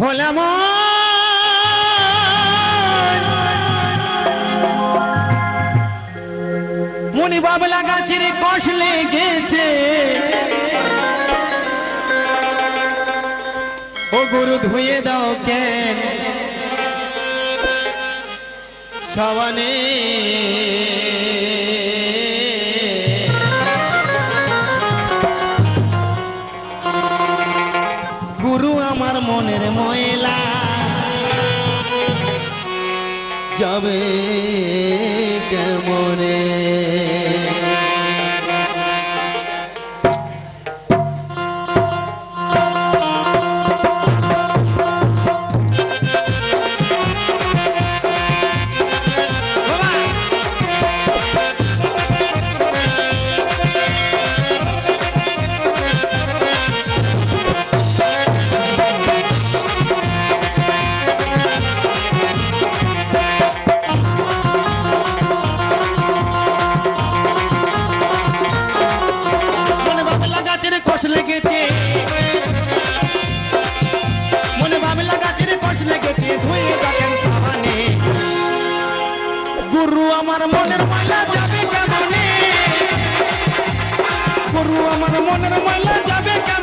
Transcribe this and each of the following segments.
ভোলাম মনি। বাবলা গাছের কষ লেগেছে। ও গুরু ধুয়ে দাও কেন? সবানে আমার মনের ময়লা। যাবে কেমনে? মন মন মন যাবে কে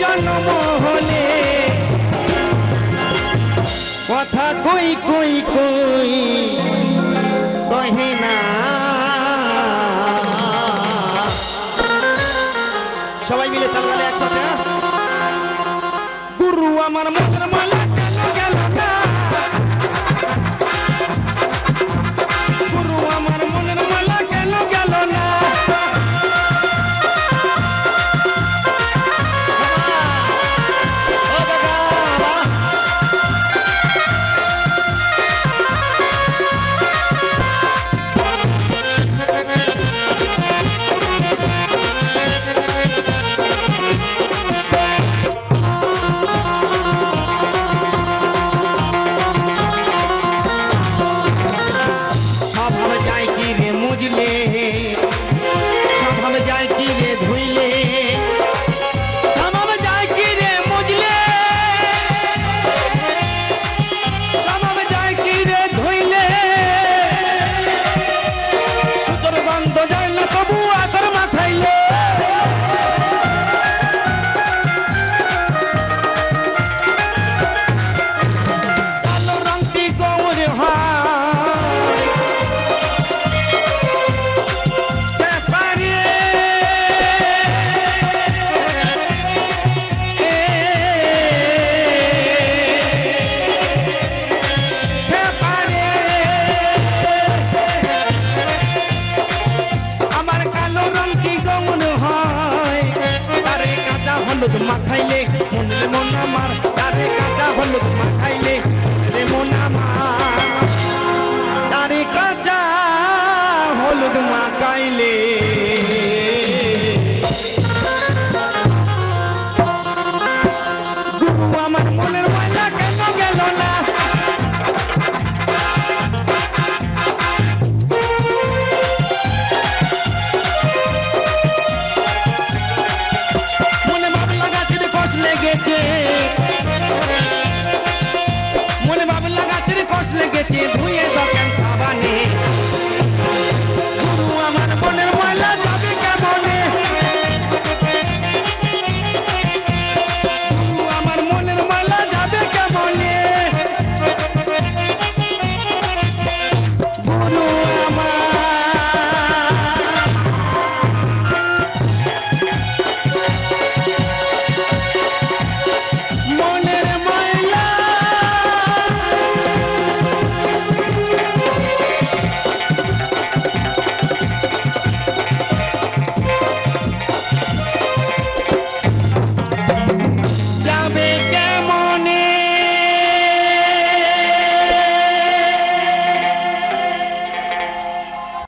জনমহলে। কথা কই কই কই কহে না। me. হলুদ মাখাইলে মন রে মন আমার তারে কাঁচা হলুদ মাখাইলে রে মন আমার।